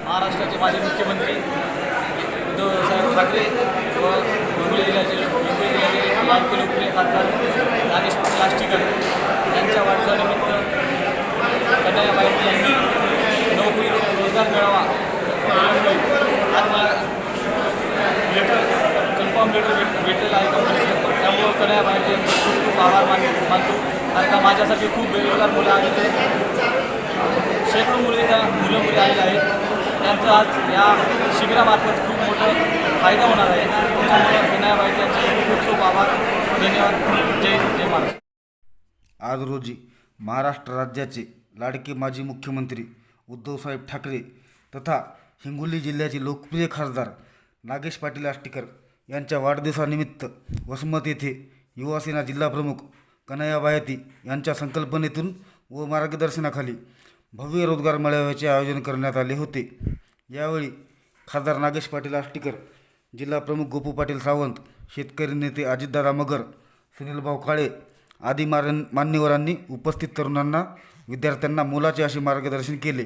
महाराष्ट्राचे माजी मुख्यमंत्री उद्धवसाहेब ठाकरे व हिंगोली जिल्ह्याचे हिंगोली जिल्ह्याचे लाडके लोकप्रिय खासदार राजेश लाष्टीकर यांच्या वाढचानिमित्त कन्हैया बाईंनी यांनी नोकरी रोजगार मिळावा आज मला लेटर कन्फर्म लेटर भेट भेटलेलं आहे कंपनीचं म्हणजे त्यामुळं कन्हैया बाईंचे खूप खूप आभार मान मानतो. कारण का माझ्यासाठी खूप बेरोजगार मुलं आहेत. ते शेकडो मुली त्या मुलं मुली आलेल्या आहेत. त्यांचं आज या शिबिरामार्फत खूप मोठं फायदा होणार आहे. त्याच्यामुळे विनायबाई त्यांचे खूप खूप आभार. धन्यवाद. जय जय महाराष्ट्र. आज रोजी महाराष्ट्र राज्याचे लाडके माजी मुख्यमंत्री उद्धवसाहेब ठाकरे तथा हिंगोली जिल्ह्याचे लोकप्रिय खासदार नागेश पाटील आष्टीकर यांच्या वाढदिवसानिमित्त वसमत येथे युवासेना जिल्हाप्रमुख कन्हैया बायती यांच्या संकल्पनेतून व मार्गदर्शनाखाली भव्य रोजगार मेळाव्याचे आयोजन करण्यात आले होते. यावेळी खासदार नागेश पाटील आष्टीकर जिल्हाप्रमुख गोपू पाटील सावंत शेतकरी नेते अजितदादा मगर सुनीलभाऊ काळे आदी मार मान्यवरांनी उपस्थित तरुणांना विद्यार्थ्यांना मोलाचे असे मार्गदर्शन केले.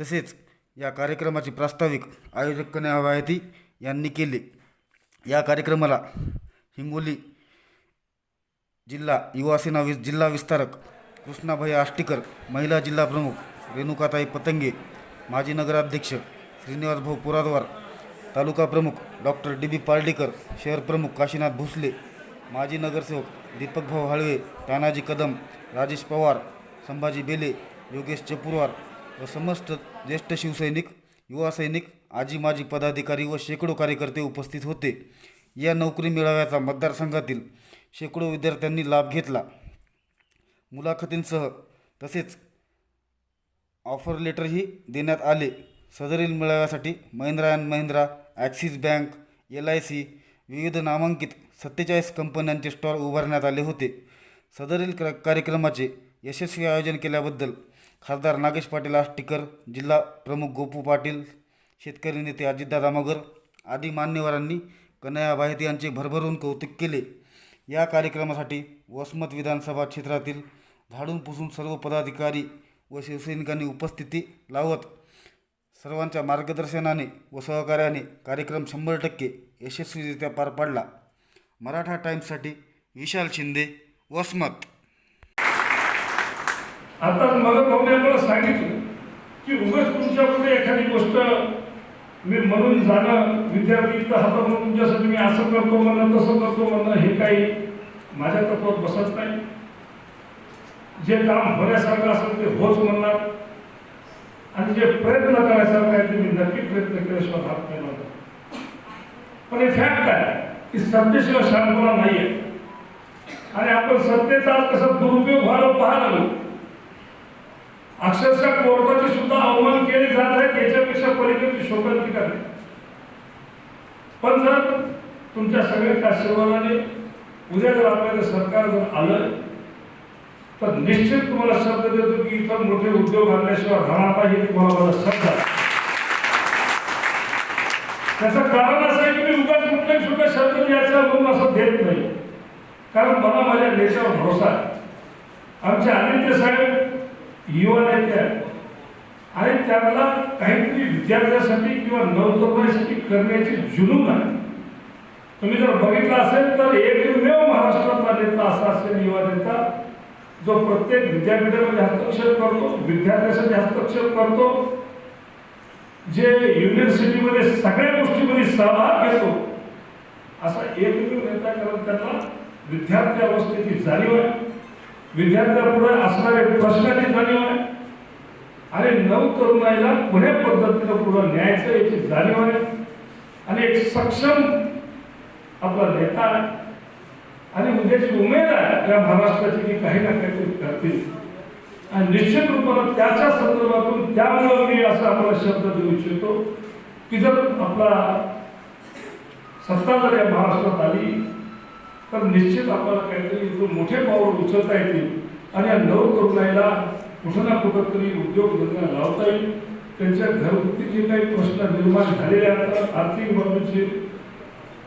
तसेच या कार्यक्रमाचे प्रास्ताविक आयोजक कन्यावायती यांनी केले. या कार्यक्रमाला हिंगोली जिल्हा युवासेना वि जिल्हा विस्तारक कृष्णाभाई आष्टीकर महिला जिल्हा प्रमुख रेणुकाताई पतंगे माजी नगराध्यक्ष श्रीनिवास भाऊ पुरादवार तालुका प्रमुख डॉक्टर डी बी पार्डीकर शहर प्रमुख काशीनाथ भोसले माजी नगरसेवक दीपकभाऊ हळवे तानाजी कदम राजेश पवार संभाजी बेले योगेश चपुरवार व समस्त ज्येष्ठ शिवसैनिक युवा सैनिक आजी माजी पदाधिकारी व शेकडो कार्यकर्ते उपस्थित होते. या नोकरी मेळाव्याचा मतदारसंघातील शेकडो विद्यार्थ्यांनी लाभ घेतला. मुलाखतींसह तसेच ऑफर लेटरही देण्यात आले. सदरील मेळाव्यासाठी Mahindra and Mahindra Axis bank L I C विविध नामांकित सत्तेचाळीस कंपन्यांचे स्टॉल उभारण्यात आले होते. सदरील क्र कार्यक्रमाचे यशस्वी आयोजन केल्याबद्दल खासदार नागेश पाटील आष्टीकर जिल्हा प्रमुख गोपू पाटील शेतकरी नेते अजितदादा मगर आदी मान्यवरांनी कन्हैया बाहेती यांचे भरभरून कौतुक केले. या कार्यक्रमासाठी वसमत विधानसभा क्षेत्रातील झाडून पुसून सर्व पदाधिकारी व शिवसैनिकांनी उपस्थिती लावत सर्वांच्या मार्गदर्शनाने व सहकार्याने कार्यक्रम शंभर टक्के यशस्वीरित्या पार पाडला. मराठा टाइम्ससाठी विशाल शिंदे वसमत. आता मला भाऊने मला सांगितलं की उगाच तुमच्यामध्ये एखादी गोष्ट मी म्हणून जाणं विद्यार्थी इथं हातात तुमच्यासाठी मी असं करतो म्हणणं तसं करतो म्हणणं हे काही माझ्या तत्वात बसत नाही. जे काम होण्यासारखं असेल ते होच म्हणणार. आणि जे प्रयत्न करायसारखं आहे ते मी नक्की प्रयत्न केल्याशिवाय हात नाही पण हे फॅक्ट आहे की सत्तेशिवाय शांतपणा नाही आहे आणि आपण सत्तेचा आज दुरुपयोग व्हायला पाहायला लागलो अक्षरशः कोर्टाचे सुद्धा अवमान केले जात आहेत याच्यापेक्षा पलीकडची शोकांतिका नाही? पण जर तुमच्या सगळ्या आशीर्वादाने उद्या जर आपल्याला सरकार जर आलं तर निश्चित तुम्हाला शब्द देतो की इतर मोठे उद्योग आणल्याशिवाय राहणार नाही तुम्हाला मला शब्द त्याचं कारण असं आहे की मी उगाच कुठल्याही सुद्धा शब्द द्यायचा म्हणून असं देत नाही. कारण मला माझ्या देशावर भरोसा आहे. आमचे आदित्य साहेब युवा नेते आहेत. आणि त्यांना काहीतरी विद्यार्थ्यासाठी किंवा नवतरुणासाठी करण्याची जुनून आहे. तुम्ही जर बघितलं असेल तर एकमेव महाराष्ट्रातला नेता असा असेल युवा नेता जो प्रत्येक विद्यापीठामध्ये हस्तक्षेप करतो विद्यार्थ्यासाठी हस्तक्षेप करतो जे युनिव्हर्सिटीमध्ये सगळ्या गोष्टीमध्ये सहभाग घेतो असा एकमेव नेता कारण त्यांना विद्यार्थी अवस्थेची जाणीव आहे. विद्यार्थ्यापुढे असणारे प्रश्नाची जाणीव आहे. आणि नऊ तरुणाईला पुढे पद्धतीनं पुढं न्यायचं याची जाणीव आहे. आणि एक सक्षम आपला नेता आहे. आणि उद्याची उमेद आहे या महाराष्ट्राची की काही ना काहीतरी करतील. आणि निश्चित रूपानं त्याच्या संदर्भातून त्यामुळं मी असा आपला शब्द देऊ इच्छितो की जर आपला सत्ता जर या महाराष्ट्रात आली तर निश्चित आपल्याला काहीतरी इथून मोठे पाऊल उचलता येतील आणि या नव तरुणाईला कुठं ना कुठं तरी उद्योगधंदा लावता येईल. त्यांच्या घरगुती जे काही प्रश्न निर्माण झालेले आहेत आर्थिक बाबीचे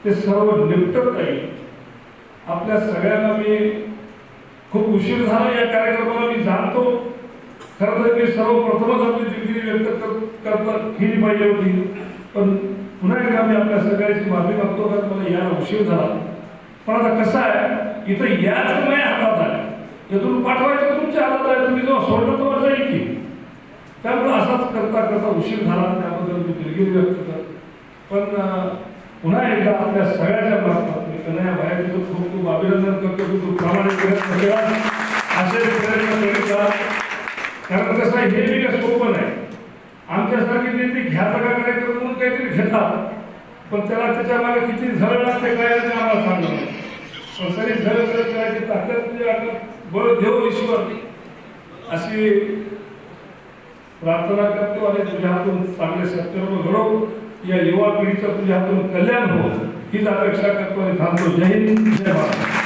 ते सर्व निपटत येईल आपल्या सगळ्यांना मी खूप उशीर झाला या कार्यक्रमाला. मी जाणतो. खरं तर मी सर्वप्रथमच आपली दिलगिरी व्यक्त कर- करता केली पाहिजे होती. पण पुन्हा एकदा मी आपल्या सगळ्यांची माफी मागतो कारण मला यायला उशीर झाला. पण आता कसं आहे? इथं याच नाही हातात आहे. इथून पाठवायचं तुमच्या हातात आहे. तुम्ही जेव्हा सोडलं तेव्हा जाईल की. त्यामुळे असाच करता करता उशीर झाला त्याबद्दल मी दिलगिरी व्यक्त करतो. पण पुन्हा एकदा आपल्या सगळ्याच्या मार्फत कन्हैया भाई तुझं खूप खूप अभिनंदन करतो. की खूप प्रामाणिक धन्यवाद असे प्रयत्न करीत कारण कसं आहे हे बी सोपं नाही आमच्यासारखे नेते घ्याचा का कार्यक्रम म्हणून काहीतरी घेतात. पण त्याला त्याच्यामागे किती झळ लागते काय आम्हाला सांगणार पण तरी झळ झळ करायची ताकद तुझी आता देव ईश्वर. अशी प्रार्थना करतो आणि तुझ्या हातून चांगले सत्कर्म घडव. या युवा पिढीचं तुझ्या हातून कल्याण हो हीच अपेक्षा करतो आणि थांबतो जय हिंद जय भारत